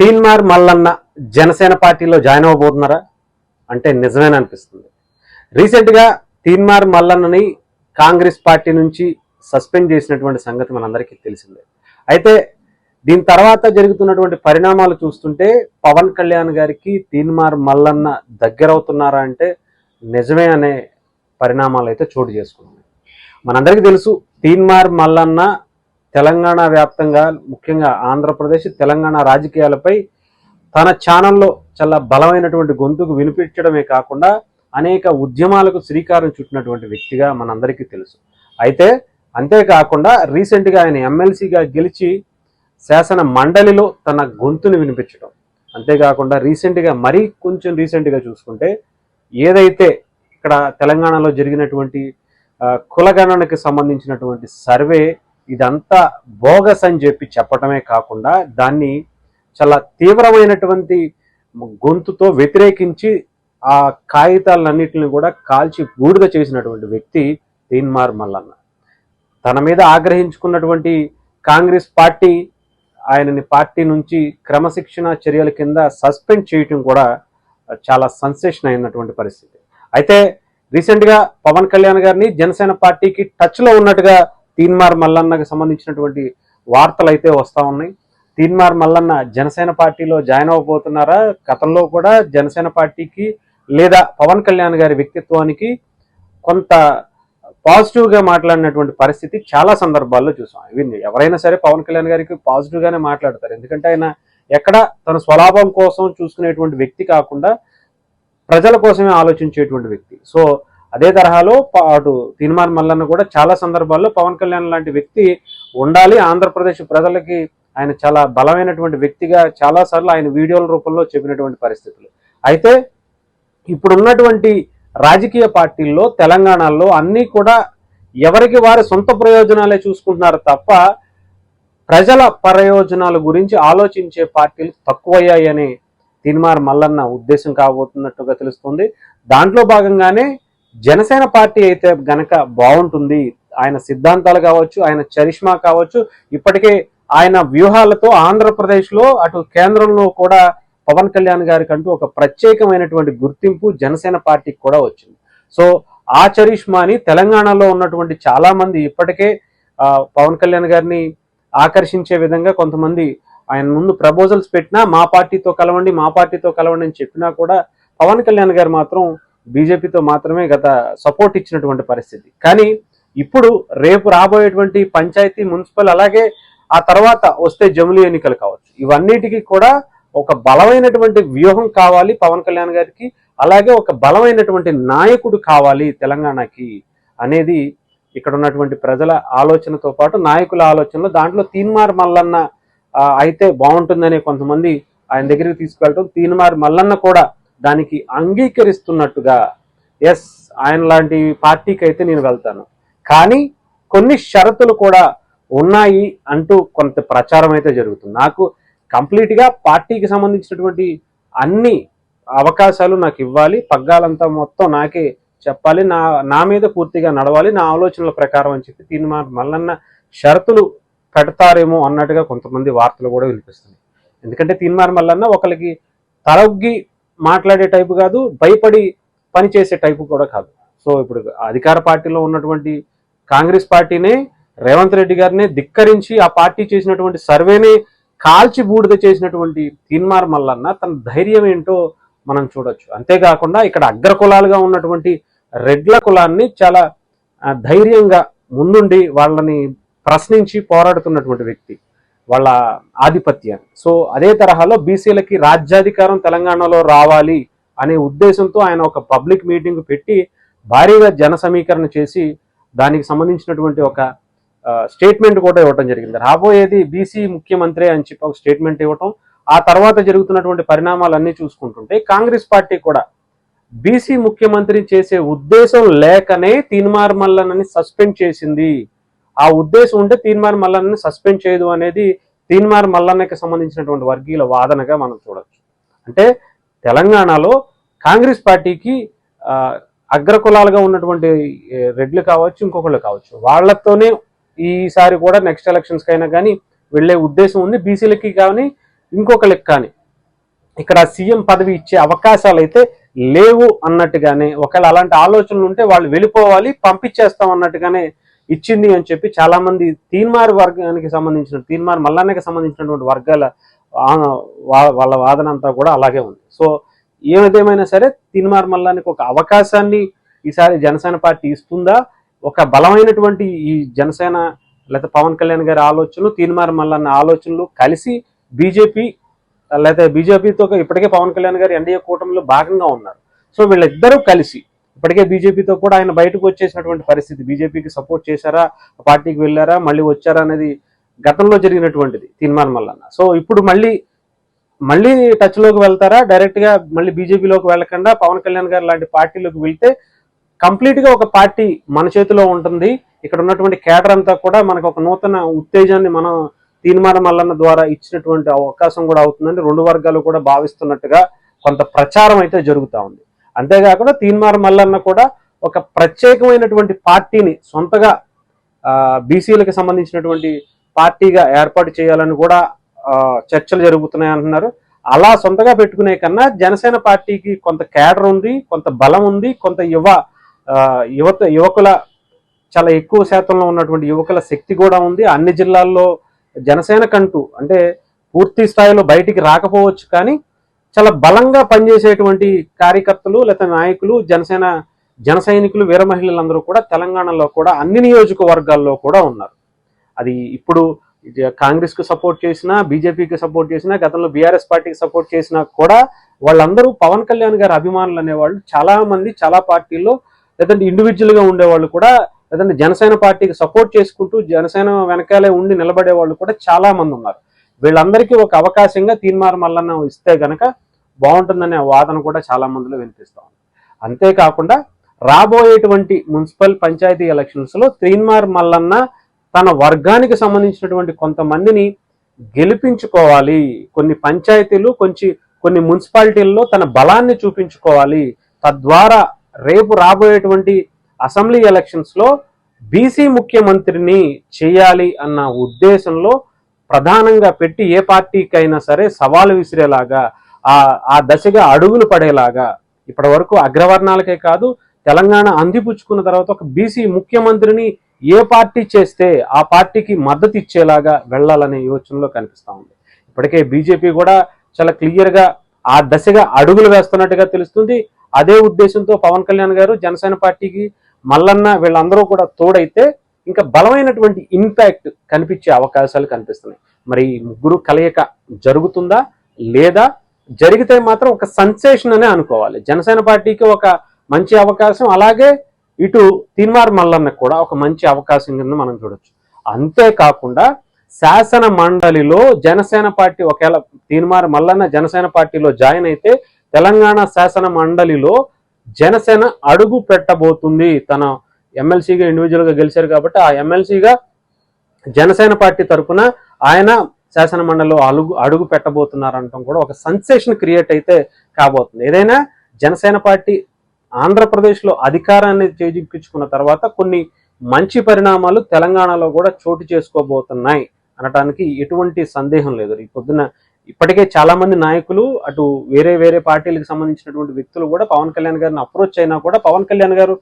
తీన్మార్ మల్లన్న జనసేన పార్టీలో జాయిన్ అవ్వబోతున్నారా? అంటే నిజమేననిపిస్తుంది రీసెంట్గా తీన్మార్ మల్లన్నని కాంగ్రెస్ పార్టీ నుంచి సస్పెండ్ చేసినటువంటి సంగతి మనందరికీ తెలిసిందే. అయితే దీని తర్వాత జరుగుతున్నటువంటి పరిణామాలు చూస్తుంటే పవన్ కళ్యాణ్ గారికి తీన్మార్ మల్లన్న దగ్గరవుతున్నారా అంటే నిజమే అనే పరిణామాలు అయితే చోటు చేసుకున్నాయి మనందరికీ తెలుసు తీన్మార్ మల్లన్న తెలంగాణ వ్యాప్తంగా ముఖ్యంగా ఆంధ్రప్రదేశ్ తెలంగాణ రాజకీయాలపై తన ఛానల్లో చాలా బలమైనటువంటి గొంతుకు వినిపించడమే కాకుండా అనేక ఉద్యమాలకు శ్రీకారం చుట్టినటువంటి వ్యక్తిగా మనందరికీ తెలుసు. అయితే అంతేకాకుండా రీసెంట్గా ఆయన ఎమ్మెల్సీగా గెలిచి శాసన మండలిలో తన గొంతుని వినిపించడం. అంతేకాకుండా రీసెంట్గా మరీ కొంచెం రీసెంట్గా చూసుకుంటే ఏదైతే ఇక్కడ తెలంగాణలో జరిగినటువంటి కులగణనకు సంబంధించినటువంటి సర్వే ఇదంతా బోగస్ అని చెప్పి చెప్పటమే కాకుండా దాన్ని చాలా తీవ్రమైనటువంటి గొంతుతో వ్యతిరేకించి ఆ కాగితాలన్నింటిని కూడా కాల్చి బూడిద చేసినటువంటి వ్యక్తి తీన్మార్ మల్లన్న. తన మీద ఆగ్రహించుకున్నటువంటి కాంగ్రెస్ పార్టీ ఆయనని పార్టీ నుంచి క్రమశిక్షణ చర్యల కింద సస్పెండ్ చేయటం కూడా చాలా సన్సేషన్ అయినటువంటి పరిస్థితి. అయితే రీసెంట్గా పవన్ కళ్యాణ్ గారిని జనసేన పార్టీకి టచ్లో ఉన్నట్టుగా తీన్మార్ మల్లన్నకి సంబంధించినటువంటి వార్తలు అయితే వస్తూ ఉన్నాయి. తీన్మార్ మల్లన్న జనసేన పార్టీలో జాయిన్ అవ్వబోతున్నారా? గతంలో కూడా జనసేన పార్టీకి లేదా పవన్ కళ్యాణ్ గారి వ్యక్తిత్వానికి కొంత పాజిటివ్గా మాట్లాడినటువంటి పరిస్థితి చాలా సందర్భాల్లో చూసాం. ఇవి ఎవరైనా సరే పవన్ కళ్యాణ్ గారికి పాజిటివ్గానే మాట్లాడతారు. ఎందుకంటే ఆయన ఎక్కడ తన స్వలాభం కోసం చూసుకునేటువంటి వ్యక్తి కాకుండా ప్రజల కోసమే ఆలోచించేటువంటి వ్యక్తి. సో అదే తరహాలో అటు తీర్మాన్ మల్లన్న కూడా చాలా సందర్భాల్లో పవన్ కళ్యాణ్ లాంటి వ్యక్తి ఉండాలి. ఆంధ్రప్రదేశ్ ప్రజలకి ఆయన చాలా బలమైనటువంటి వ్యక్తిగా చాలాసార్లు ఆయన వీడియోల రూపంలో చెప్పినటువంటి పరిస్థితులు. అయితే ఇప్పుడున్నటువంటి రాజకీయ పార్టీల్లో తెలంగాణలో అన్నీ కూడా ఎవరికి వారి సొంత ప్రయోజనాలే చూసుకుంటున్నారు తప్ప ప్రజల ప్రయోజనాల గురించి ఆలోచించే పార్టీలు తక్కువయ్యాయని తిన్మార్ మల్లన్న ఉద్దేశం కాబోతున్నట్టుగా తెలుస్తుంది. దాంట్లో భాగంగానే జనసేన పార్టీ అయితే గనక బాగుంటుంది ఆయన సిద్ధాంతాలు కావచ్చు ఆయన చరిష్మా కావచ్చు ఇప్పటికే ఆయన వ్యూహాలతో ఆంధ్రప్రదేశ్లో అటు కేంద్రంలో కూడా పవన్ కళ్యాణ్ గారికి అంటూ ఒక ప్రత్యేకమైనటువంటి గుర్తింపు జనసేన పార్టీకి కూడా వచ్చింది. సో ఆ చరిష్మాని తెలంగాణలో ఉన్నటువంటి చాలా మంది ఇప్పటికే పవన్ కళ్యాణ్ గారిని ఆకర్షించే విధంగా కొంతమంది ఆయన ముందు ప్రపోజల్స్ పెట్టినా మా పార్టీతో కలవండి మా పార్టీతో కలవండి అని చెప్పినా కూడా పవన్ కళ్యాణ్ గారు మాత్రం బీజేపీతో మాత్రమే గత సపోర్ట్ ఇచ్చినటువంటి పరిస్థితి. కానీ ఇప్పుడు రేపు రాబోయేటువంటి పంచాయతీ మున్సిపల్ అలాగే ఆ తర్వాత వస్తే జములు ఎన్నికలు కావచ్చు. ఇవన్నిటికీ కూడా ఒక బలమైనటువంటి వ్యూహం కావాలి పవన్ కళ్యాణ్ గారికి అలాగే ఒక బలమైనటువంటి నాయకుడు కావాలి తెలంగాణకి అనేది ఇక్కడ ఉన్నటువంటి ప్రజల ఆలోచనతో పాటు నాయకుల ఆలోచనలో దాంట్లో తీన్మార్ మల్లన్న అయితే బాగుంటుందనే కొంతమంది ఆయన దగ్గరికి తీసుకెళ్ళటం తీన్మార్ మల్లన్న కూడా దానికి అంగీకరిస్తున్నట్టుగా ఎస్ ఆయన లాంటి పార్టీకి అయితే నేను వెళ్తాను. కానీ కొన్ని షరతులు కూడా ఉన్నాయి అంటూ కొంత ప్రచారం అయితే జరుగుతుంది. నాకు కంప్లీట్గా పార్టీకి సంబంధించినటువంటి అన్ని అవకాశాలు నాకు ఇవ్వాలి. పగ్గాలంతా మొత్తం నాకే చెప్పాలి. నా నా మీద పూర్తిగా నడవాలి. నా ఆలోచనల ప్రకారం అని చెప్పి దీన్ని మా మల్లన్న షరతులు పెడతారేమో అన్నట్టుగా కొంతమంది వార్తలు కూడా వినిపిస్తుంది ఎందుకంటే తీన్మార్ మల్లన్న ఒకరికి తలొగ్గి మాట్లాడే టైపు కాదు భయపడి పనిచేసే టైపు కూడా కాదు. సో ఇప్పుడు అధికార పార్టీలో ఉన్నటువంటి కాంగ్రెస్ పార్టీనే రేవంత్ రెడ్డి గారిని ధిక్కరించి ఆ పార్టీ చేసినటువంటి సర్వేని కాల్చి బూడిద చేసినటువంటి తీన్మార్ మల్లన్న తన ధైర్యం ఏంటో మనం చూడొచ్చు. అంతేకాకుండా ఇక్కడ అగ్ర కులాలుగా ఉన్నటువంటి రెడ్ల కులాన్ని చాలా ధైర్యంగా ముందుండి వాళ్ళని ప్రశ్నించి పోరాడుతున్నటువంటి వ్యక్తి. వాళ్ళ ఆధిపత్యాన్ని సో అదే తరహాలో బీసీలకి రాజ్యాధికారం తెలంగాణలో రావాలి అనే ఉద్దేశంతో ఆయన ఒక పబ్లిక్ మీటింగ్ పెట్టి భారీగా జన సమీకరణ చేసి దానికి సంబంధించినటువంటి ఒక స్టేట్మెంట్ కూడా ఇవ్వడం జరిగింది. రాబోయేది బీసీ ముఖ్యమంత్రి అని చెప్పి ఒక స్టేట్మెంట్ ఇవ్వటం ఆ తర్వాత జరుగుతున్నటువంటి పరిణామాలన్నీ చూసుకుంటుంటే కాంగ్రెస్ పార్టీ కూడా బీసీ ముఖ్యమంత్రి చేసే ఉద్దేశం లేకనే తీన్మార్ మల్లనని సస్పెండ్ చేసింది. ఆ ఉద్దేశం ఉంటే తీన్మార్ మల్లన్నని సస్పెండ్ చేయదు అనేది తీన్మార్ మల్లన్నకి సంబంధించినటువంటి వర్గీయుల వాదనగా మనం చూడొచ్చు. అంటే తెలంగాణలో కాంగ్రెస్ పార్టీకి అగ్రకులాలుగా ఉన్నటువంటి రెడ్లు కావచ్చు ఇంకొకళ్ళు కావచ్చు వాళ్ళతోనే ఈసారి కూడా నెక్స్ట్ ఎలక్షన్స్కి అయినా కానీ వెళ్ళే ఉద్దేశం ఉంది. బీసీలకి కానీ ఇంకొకరికి కానీ. ఇక్కడ సీఎం పదవి ఇచ్చే అవకాశాలు అయితే లేవు అన్నట్టుగానే ఒకవేళ అలాంటి ఆలోచనలు ఉంటే వాళ్ళు వెళ్ళిపోవాలి పంపించేస్తాం అన్నట్టుగానే ఇచ్చింది అని చెప్పి చాలా మంది తీన్మార్ వర్గానికి సంబంధించిన తీన్మార్ మల్లాన్నకి సంబంధించినటువంటి వర్గాల వా- వాళ్ళ వాదన అంతా కూడా అలాగే ఉంది. సో ఏదేమైనా సరే తీన్మార్ మల్లానికి ఒక అవకాశాన్ని ఈసారి జనసేన పార్టీ ఇస్తుందా? ఒక బలమైనటువంటి ఈ జనసేన లేకపోతే పవన్ కళ్యాణ్ గారి ఆలోచనలు తీన్మార్ మల్లన్న ఆలోచనలు కలిసి బీజేపీ లేకపోతే బీజేపీతో ఇప్పటికే పవన్ కళ్యాణ్ గారు ఎన్డీఏ కూటమిలో భాగంగా ఉన్నారు. సో వీళ్ళిద్దరూ కలిసి ఇప్పటికే బీజేపీతో కూడా ఆయన బయటకు వచ్చేసినటువంటి పరిస్థితి. బీజేపీకి సపోర్ట్ చేశారా? పార్టీకి వెళ్ళారా? మళ్ళీ వచ్చారా అనేది గతంలో జరిగినటువంటిది తీర్మానం మల్లన్న. సో ఇప్పుడు మళ్ళీ మళ్ళీ టచ్లోకి వెళ్తారా? డైరెక్ట్గా మళ్ళీ బీజేపీలోకి వెళ్ళకుండా పవన్ కళ్యాణ్ గారు లాంటి పార్టీలోకి వెళ్తే కంప్లీట్గా ఒక పార్టీ మన చేతిలో ఉంటుంది. ఇక్కడ ఉన్నటువంటి కేటర్ అంతా కూడా మనకు ఒక నూతన ఉత్తేజాన్ని మనం తీర్మానం మల్లన్న ద్వారా ఇచ్చినటువంటి అవకాశం కూడా అవుతుందని రెండు వర్గాలు కూడా భావిస్తున్నట్టుగా కొంత ప్రచారం అయితే జరుగుతూ ఉంది. అంతేకాకుండా తీన్మార్ మల్లన్న కూడా ఒక ప్రత్యేకమైనటువంటి పార్టీని సొంతగా బీసీలకు సంబంధించినటువంటి పార్టీగా ఏర్పాటు చేయాలని కూడా చర్చలు జరుగుతున్నాయి అంటున్నారు. అలా సొంతగా పెట్టుకునే కన్నా జనసేన పార్టీకి కొంత కేడర్ ఉంది కొంత బలం ఉంది కొంత యువ యువత యువకుల చాలా ఎక్కువ శాతంలో ఉన్నటువంటి యువకుల శక్తి కూడా ఉంది. అన్ని జిల్లాల్లో జనసేన కంటూ అంటే పూర్తి స్థాయిలో బయటికి రాకపోవచ్చు కానీ చాలా బలంగా పనిచేసేటువంటి కార్యకర్తలు లేదా నాయకులు జనసేన జన సైనికులు వీర మహిళలందరూ కూడా తెలంగాణలో కూడా అన్ని నియోజకవర్గాల్లో కూడా ఉన్నారు. అది ఇప్పుడు కాంగ్రెస్కు సపోర్ట్ చేసినా బీజేపీకి సపోర్ట్ చేసినా గతంలో బీఆర్ఎస్ పార్టీకి సపోర్ట్ చేసినా కూడా వాళ్ళందరూ పవన్ కళ్యాణ్ గారి అభిమానులు అనేవాళ్ళు చాలా మంది చాలా పార్టీల్లో లేదంటే ఇండివిజువల్గా ఉండేవాళ్ళు కూడా లేదంటే జనసేన పార్టీకి సపోర్ట్ చేసుకుంటూ జనసేన వెనకాలే ఉండి నిలబడే వాళ్ళు కూడా చాలా మంది ఉన్నారు. వీళ్ళందరికీ ఒక అవకాశంగా తీన్మార్ మల్లన్న ఇస్తే గనక బాగుంటుందనే వాదన కూడా చాలా మందిలో వినిపిస్తూ ఉంది. అంతేకాకుండా రాబోయేటువంటి మున్సిపల్ పంచాయతీ ఎలక్షన్స్లో తీన్మార్ మల్లన్న తన వర్గానికి సంబంధించినటువంటి కొంతమందిని గెలిపించుకోవాలి. కొన్ని పంచాయతీలు కొంచెం కొన్ని మున్సిపాలిటీల్లో తన బలాన్ని చూపించుకోవాలి. తద్వారా రేపు రాబోయేటువంటి అసెంబ్లీ ఎలక్షన్స్లో బీసీ ముఖ్యమంత్రిని చేయాలి అన్న ఉద్దేశంలో ప్రధానంగా పెట్టి ఏ పార్టీకైనా సరే సవాలు విసిరేలాగా ఆ ఆ దశగా అడుగులు పడేలాగా ఇప్పటి వరకు అగ్రవర్ణాలకే కాదు తెలంగాణ అందిపుచ్చుకున్న తర్వాత ఒక బీసీ ముఖ్యమంత్రిని ఏ పార్టీ చేస్తే ఆ పార్టీకి మద్దతు ఇచ్చేలాగా వెళ్ళాలనే యోచనలో కనిపిస్తూ ఉంది. ఇప్పటికే బీజేపీ కూడా చాలా క్లియర్గా ఆ దశగా అడుగులు వేస్తున్నట్టుగా తెలుస్తుంది. అదే ఉద్దేశంతో పవన్ కళ్యాణ్ గారు జనసేన పార్టీకి మల్లన్న వీళ్ళందరూ కూడా తోడైతే ఇంకా బలమైనటువంటి ఇంపాక్ట్ కనిపించే అవకాశాలు కనిపిస్తున్నాయి. మరి ముగ్గురు కలయిక జరుగుతుందా? లేదా? జరిగితే మాత్రం ఒక సెన్సేషన్ అనే అనుకోవాలి. జనసేన పార్టీకి ఒక మంచి అవకాశం అలాగే ఇటు తీన్మార్ మల్లన్నకు కూడా ఒక మంచి అవకాశం కింద మనం చూడొచ్చు. అంతేకాకుండా శాసన మండలిలో జనసేన పార్టీ ఒకవేళ తీన్మార్ మల్లన్న జనసేన పార్టీలో జాయిన్ అయితే తెలంగాణ శాసన మండలిలో జనసేన అడుగు పెట్టబోతుంది తన ఎమ్మెల్సీగా ఇండివిజువల్గా గెలిచారు కాబట్టి ఆ ఎమ్మెల్సీగా జనసేన పార్టీ తరఫున ఆయన శాసన మండలిలో అడుగు అడుగు పెట్టబోతున్నారనటం కూడా ఒక సెన్సేషన్ క్రియేట్ అయితే కాబోతుంది. ఏదైనా జనసేన పార్టీ ఆంధ్రప్రదేశ్లో అధికారాన్ని చేజిక్కించుకున్న తర్వాత కొన్ని మంచి పరిణామాలు తెలంగాణలో కూడా చోటు చేసుకోబోతున్నాయి అనటానికి ఎటువంటి సందేహం లేదు. ఈ పొద్దున ఇప్పటికే చాలా మంది నాయకులు అటు వేరే వేరే పార్టీలకు సంబంధించినటువంటి వ్యక్తులు కూడా పవన్ కళ్యాణ్ గారిని అప్రోచ్ అయినా కూడా పవన్ కళ్యాణ్ గారు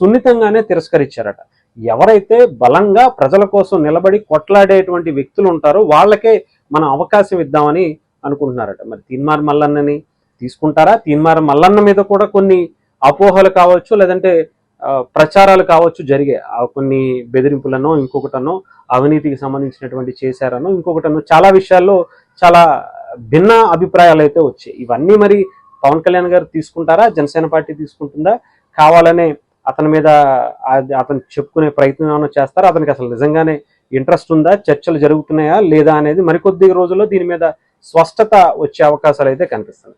సున్నితంగానే తిరస్కరించారట. ఎవరైతే బలంగా ప్రజల కోసం నిలబడి కొట్లాడేటువంటి వ్యక్తులు ఉంటారో వాళ్ళకే మనం అవకాశం ఇద్దామని అనుకుంటున్నారట. మరి తీన్మార్ మల్లన్నని తీసుకుంటారా? తీన్మార్ మల్లన్న మీద కూడా కొన్ని అపోహలు కావచ్చు లేదంటే ప్రచారాలు కావచ్చు జరిగాయి. కొన్ని బెదిరింపులను ఇంకొకటనో అవినీతికి సంబంధించినటువంటి చేశారనో ఇంకొకటనో చాలా విషయాల్లో చాలా భిన్న అభిప్రాయాలు అయితే వచ్చాయి. ఇవన్నీ మరి పవన్ కళ్యాణ్ గారు తీసుకుంటారా? జనసేన పార్టీ తీసుకుంటుందా? కావాలనే అతని మీద అతను చెప్పుకునే ప్రయత్నం ఏమైనా చేస్తారా? అతనికి అసలు నిజంగానే ఇంట్రెస్ట్ ఉందా? చర్చలు జరుగుతున్నాయా లేదా అనేది మరికొద్ది రోజుల్లో దీని మీద స్పష్టత వచ్చే అవకాశాలు అయితే కనిపిస్తుంది